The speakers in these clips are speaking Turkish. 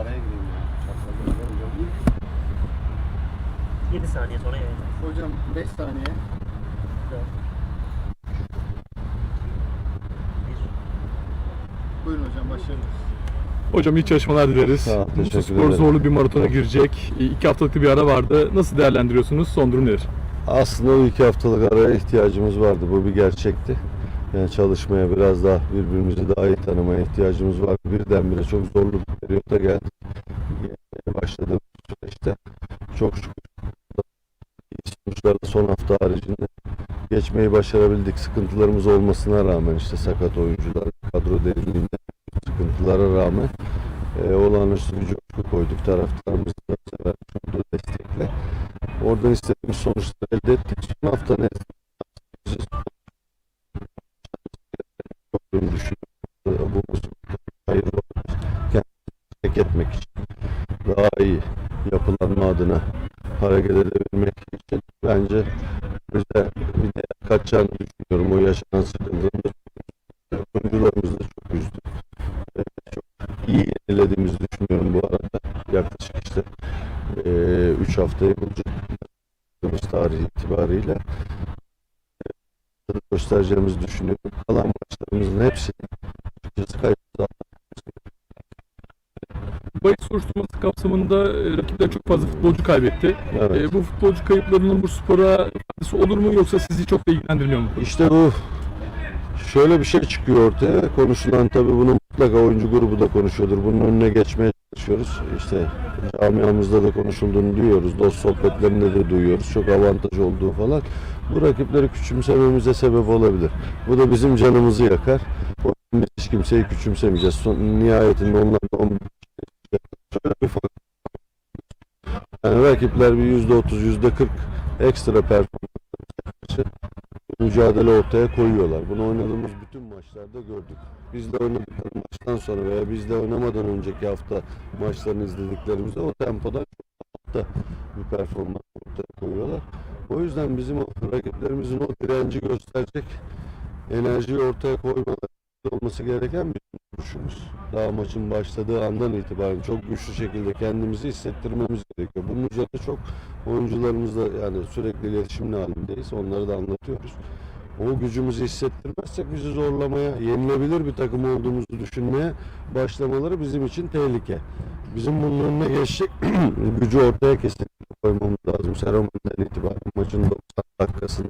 Araya gireyim ya. Çaprazı 7 saniye sonra yayınlarız. Hocam 5 saniye. 4 Buyurun hocam başlayalım. Hocam iyi çalışmalar dileriz. Sağ ol, Bursa teşekkür Spor ederim. zorlu bir maratona girecek. İki haftalık bir ara vardı. Nasıl değerlendiriyorsunuz? Son durum nedir? Aslında o iki haftalık araya ihtiyacımız vardı. Bu bir gerçekti. Yani çalışmaya biraz daha birbirimizi daha iyi tanımaya ihtiyacımız var. Birdenbire çok zorlu bir periyoda geldik. Yeni Başladığımız süreçte çok şükür sonuçlarla son hafta haricinde geçmeyi başarabildik. Sıkıntılarımız olmasına rağmen işte sakat oyuncular, kadro derinliğinde sıkıntılara rağmen e, olağanüstü bir coşku koyduk. Taraftarımız da sever destekle. Oradan istediğimiz sonuçları elde ettik. Son hafta ne daha iyi yapılanma adına hareket edebilmek için bence bize bir de kaçacağını düşünüyorum. O yaşanan sıkıntının da oyuncularımız da çok üzdü. Ve Çok iyi yenilediğimizi düşünüyorum bu arada. Yaklaşık işte 3 haftayı bulacak tarih itibariyle e, göstereceğimizi düşünüyorum. Kalan maçlarımızın hepsini açıkçası Bahis soruşturması kapsamında e, rakipler çok fazla futbolcu kaybetti. Evet. E, bu futbolcu kayıplarının bu spora faydası olur mu yoksa sizi çok da ilgilendirmiyor mu? İşte bu şöyle bir şey çıkıyor ortaya. Konuşulan tabii bunu mutlaka oyuncu grubu da konuşuyordur. Bunun önüne geçmeye çalışıyoruz. İşte camiamızda da konuşulduğunu duyuyoruz. Dost sohbetlerinde de duyuyoruz. Çok avantaj olduğu falan. Bu rakipleri küçümsememize sebep olabilir. Bu da bizim canımızı yakar. O yüzden biz hiç kimseyi küçümsemeyeceğiz. Son, nihayetinde onlar da on- şöyle bir fark. Yani rakipler bir yüzde otuz, yüzde kırk ekstra performans mücadele ortaya koyuyorlar. Bunu oynadığımız bütün maçlarda gördük. Biz de oynadıkları maçtan sonra veya biz de oynamadan önceki hafta maçlarını izlediklerimizde o tempodan çok da bir performans ortaya koyuyorlar. O yüzden bizim rakiplerimizin o direnci gösterecek enerjiyi ortaya koymaları olması gereken bir duruşumuz. Daha maçın başladığı andan itibaren çok güçlü şekilde kendimizi hissettirmemiz gerekiyor. Bunun üzerine çok oyuncularımızla yani sürekli iletişimli halindeyiz. Onları da anlatıyoruz. O gücümüzü hissettirmezsek bizi zorlamaya, yenilebilir bir takım olduğumuzu düşünmeye başlamaları bizim için tehlike. Bizim bunun önüne geçecek gücü ortaya kesinlikle koymamız lazım. Seromenden itibaren maçın 90 dakikasını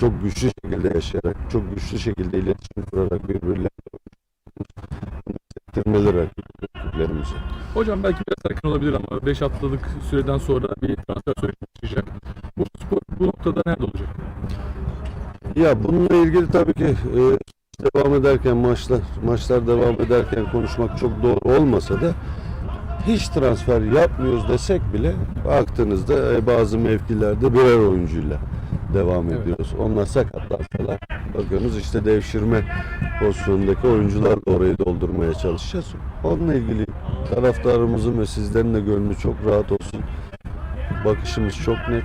çok güçlü şekilde yaşayarak, çok güçlü şekilde iletişim kurarak birbirlerine hissettirmeleri rakiplerimize. Hocam belki biraz erken olabilir ama 5 haftalık süreden sonra bir transfer süreci başlayacak. Bu spor bu noktada nerede olacak? Ya bununla ilgili tabii ki e, devam ederken maçlar maçlar devam ederken konuşmak çok doğru olmasa da hiç transfer yapmıyoruz desek bile baktığınızda e, bazı mevkilerde birer oyuncuyla devam Evet. ediyoruz. Onlar sakatlansalar bakıyorsunuz işte devşirme pozisyonundaki oyuncularla orayı doldurmaya çalışacağız. Onunla ilgili taraftarımızın ve sizlerin de gönlü çok rahat olsun. Bakışımız çok net.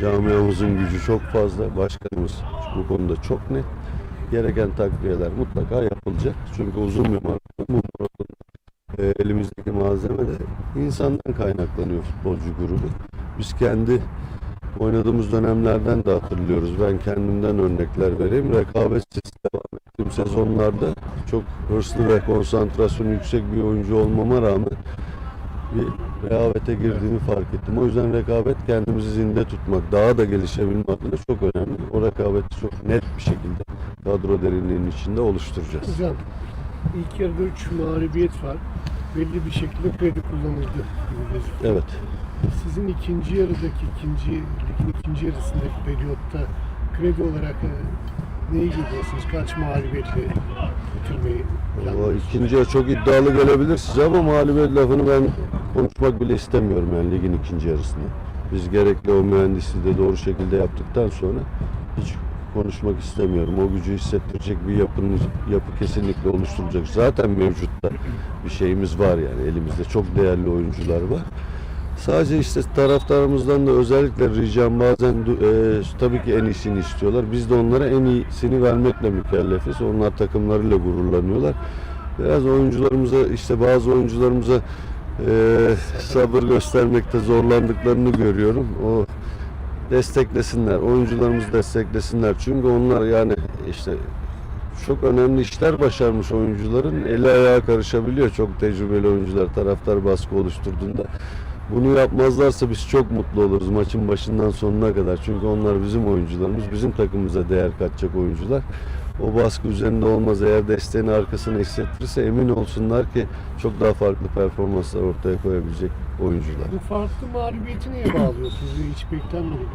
Camiamızın gücü çok fazla. Başkanımız bu konuda çok net. Gereken takviyeler mutlaka yapılacak. Çünkü uzun bir maraton. Bu maraton e, elimizdeki malzeme de insandan kaynaklanıyor futbolcu grubu. Biz kendi oynadığımız dönemlerden de hatırlıyoruz. Ben kendimden örnekler vereyim. Rekabetsiz devam ettiğim sezonlarda çok hırslı ve konsantrasyonu yüksek bir oyuncu olmama rağmen bir rehavete girdiğimi fark ettim. O yüzden rekabet kendimizi zinde tutmak, daha da gelişebilmek adına çok önemli. O rekabeti çok net bir şekilde kadro derinliğinin içinde oluşturacağız. Hocam ilk yarıda 3 mağlubiyet var. Belli bir şekilde kredi kullanıldı. Evet. Sizin ikinci yarıdaki, ikinci ligin ikinci yarısındaki periyotta kredi olarak e, neyi görüyorsunuz? Kaç mağlubiyetle bitirmeyi O planlıyorsunuz? ikinciye çok iddialı gelebilir size ama mağlubiyet lafını ben konuşmak bile istemiyorum yani ligin ikinci yarısında. Biz gerekli o mühendisliği de doğru şekilde yaptıktan sonra hiç konuşmak istemiyorum. O gücü hissettirecek bir yapının yapı kesinlikle oluşturulacak. Zaten mevcutta bir şeyimiz var yani elimizde çok değerli oyuncular var. Sadece işte taraftarımızdan da özellikle ricam bazen e, tabii ki en iyisini istiyorlar. Biz de onlara en iyisini vermekle mükellefiz. Onlar takımlarıyla gururlanıyorlar. Biraz oyuncularımıza işte bazı oyuncularımıza e, sabır göstermekte zorlandıklarını görüyorum. O desteklesinler, oyuncularımız desteklesinler. Çünkü onlar yani işte çok önemli işler başarmış oyuncuların eli ayağı karışabiliyor. Çok tecrübeli oyuncular taraftar baskı oluşturduğunda. Bunu yapmazlarsa biz çok mutlu oluruz maçın başından sonuna kadar. Çünkü onlar bizim oyuncularımız, bizim takımımıza değer katacak oyuncular. O baskı üzerinde olmaz. Eğer desteğini arkasına hissettirirse emin olsunlar ki çok daha farklı performanslar ortaya koyabilecek oyuncular. Bu farklı mağlubiyeti neye bağlıyorsunuz? Hiç beklenmedik.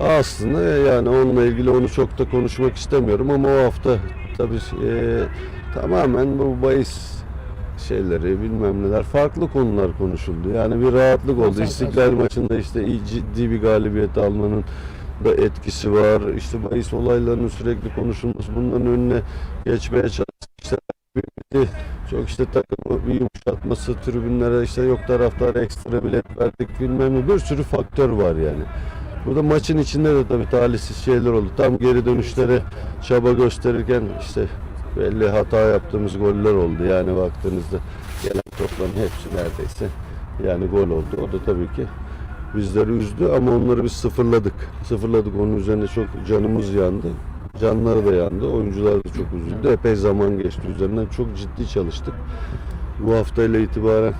Aslında yani onunla ilgili onu çok da konuşmak istemiyorum ama o hafta tabii e, tamamen bu bahis şeyleri bilmem neler farklı konular konuşuldu. Yani bir rahatlık oldu. İstiklal maçında işte iyi ciddi bir galibiyet almanın da etkisi var. İşte bahis olaylarının sürekli konuşulması bunların önüne geçmeye çalıştık. İşte çok işte takımı bir yumuşatması, tribünlere işte yok taraftar ekstra bilet verdik bilmem ne bir sürü faktör var yani. Burada maçın içinde de tabii talihsiz şeyler oldu. Tam geri dönüşlere çaba gösterirken işte belli hata yaptığımız goller oldu. Yani baktığınızda gelen topların hepsi neredeyse yani gol oldu. O da tabii ki bizleri üzdü ama onları biz sıfırladık. Sıfırladık onun üzerine çok canımız yandı. Canları da yandı. Oyuncular da çok üzüldü. Epey zaman geçti üzerinden. Çok ciddi çalıştık. Bu haftayla itibaren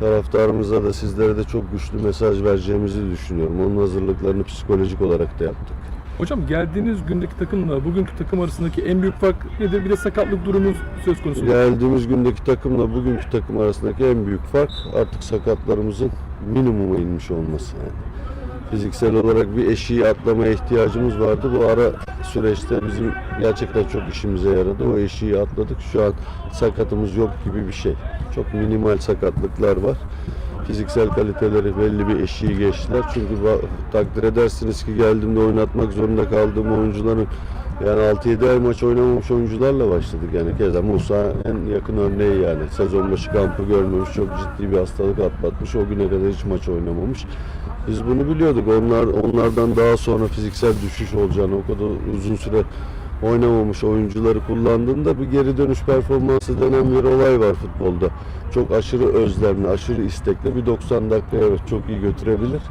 taraftarımıza da sizlere de çok güçlü mesaj vereceğimizi düşünüyorum. Onun hazırlıklarını psikolojik olarak da yaptık. Hocam geldiğiniz gündeki takımla bugünkü takım arasındaki en büyük fark nedir? Bir de sakatlık durumu söz konusu. Geldiğimiz gündeki takımla bugünkü takım arasındaki en büyük fark artık sakatlarımızın minimuma inmiş olması. Yani. Fiziksel olarak bir eşiği atlamaya ihtiyacımız vardı. Bu ara süreçte bizim gerçekten çok işimize yaradı. O eşiği atladık. Şu an sakatımız yok gibi bir şey. Çok minimal sakatlıklar var. Fiziksel kaliteleri belli bir eşiği geçtiler. Çünkü takdir edersiniz ki geldiğimde oynatmak zorunda kaldığım oyuncuların yani 6-7 ay maç oynamamış oyuncularla başladık. Yani keza Musa en yakın örneği yani. Sezon başı kampı görmemiş, çok ciddi bir hastalık atlatmış. O güne kadar hiç maç oynamamış. Biz bunu biliyorduk. Onlar onlardan daha sonra fiziksel düşüş olacağını, o kadar uzun süre oynamamış oyuncuları kullandığında bir geri dönüş performansı denen bir olay var futbolda. Çok aşırı özlemli, aşırı istekli bir 90 dakika evet çok iyi götürebilir.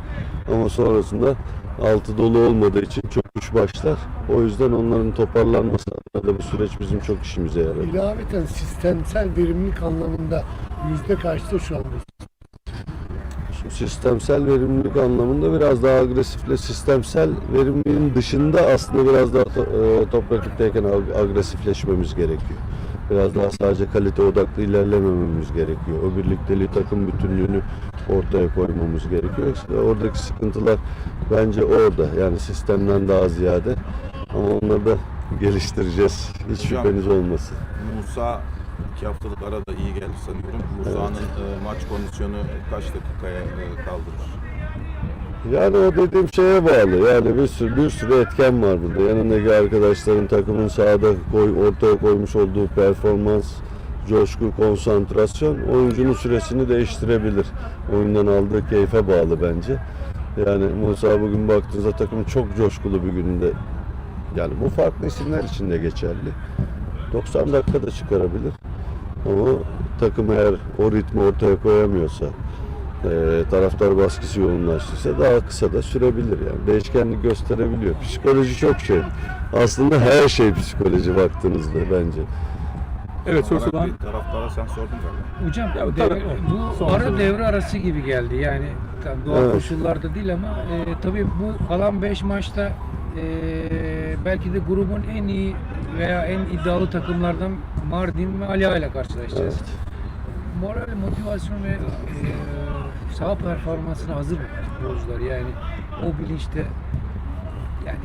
Ama sonrasında altı dolu olmadığı için çöküş başlar. O yüzden onların toparlanması adına da bu süreç bizim çok işimize yarar. İlaveten sistemsel verimlilik anlamında yüzde kaçta şu anda? Sistemsel verimlilik anlamında biraz daha agresifle sistemsel verimliliğin dışında aslında biraz daha e, top rakipteyken ag- agresifleşmemiz gerekiyor. Biraz daha sadece kalite odaklı ilerlemememiz gerekiyor. O birlikteliği takım bütünlüğünü ortaya koymamız gerekiyor. İşte oradaki sıkıntılar bence orada. Yani sistemden daha ziyade. Ama onları da geliştireceğiz. Hiç şüpheniz olmasın. Musa iki haftalık arada iyi geldi sanıyorum. Musa'nın e, maç kondisyonu kaç dakikaya e, kaldırır? Yani o dediğim şeye bağlı. Yani bir sürü, bir sürü etken var burada. Yanındaki arkadaşların takımın sahada koy, ortaya koymuş olduğu performans, coşku, konsantrasyon oyuncunun süresini değiştirebilir. Oyundan aldığı keyfe bağlı bence. Yani Musa bugün baktığınızda takımın çok coşkulu bir gününde. Yani bu farklı isimler için de geçerli. 90 dakika da çıkarabilir. Ama takım eğer o ritmi ortaya koyamıyorsa, e, taraftar baskısı yoğunlaştıysa daha kısa da sürebilir yani. Değişkenlik gösterebiliyor. Psikoloji çok şey. Aslında her şey psikoloji baktığınızda bence. Evet sorusu bir taraftara sen sordun galiba. Hocam Ya bu devre- bu son ara soru. devre arası gibi geldi. Yani doğal Evet. koşullarda değil ama e, tabii bu kalan 5 maçta e, belki de grubun en iyi veya en iddialı takımlardan Mardin ve Ali ile karşılaşacağız. Evet. Moral, motivasyon ve e, saha performansına hazır futbolcular? Yani o bilinçte yani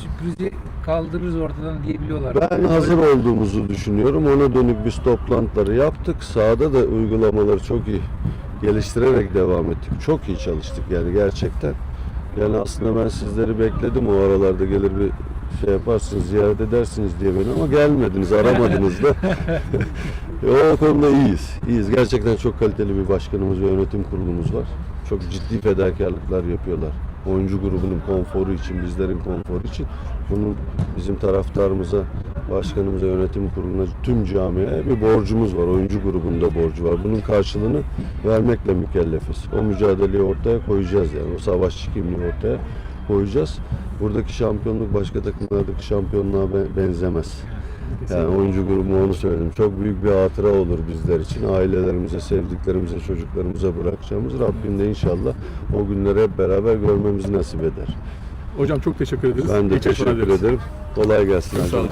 sürprizi kaldırırız ortadan diyebiliyorlar. Ben hazır olduğumuzu düşünüyorum. Ona dönük biz toplantıları yaptık. Sahada da uygulamaları çok iyi geliştirerek devam ettik. Çok iyi çalıştık yani gerçekten. Yani aslında ben sizleri bekledim o aralarda gelir bir şey yaparsınız, ziyaret edersiniz diye beni ama gelmediniz, aramadınız da. E, o konuda iyiyiz. İyiyiz. Gerçekten çok kaliteli bir başkanımız ve yönetim kurulumuz var. Çok ciddi fedakarlıklar yapıyorlar. oyuncu grubunun konforu için, bizlerin konforu için bunun bizim taraftarımıza, başkanımıza, yönetim kuruluna, tüm camiye bir borcumuz var. Oyuncu grubunda borcu var. Bunun karşılığını vermekle mükellefiz. O mücadeleyi ortaya koyacağız yani. O savaşçı kimliği ortaya koyacağız. Buradaki şampiyonluk başka takımlardaki şampiyonluğa be- benzemez. Yani oyuncu grubu onu söyledim. Çok büyük bir hatıra olur bizler için. Ailelerimize, sevdiklerimize, çocuklarımıza bırakacağımız Rabbim de inşallah o günleri hep beraber görmemizi nasip eder. Hocam çok teşekkür ederiz. Ben de İyi teşekkür ederim. Kolay gelsin sağ olun.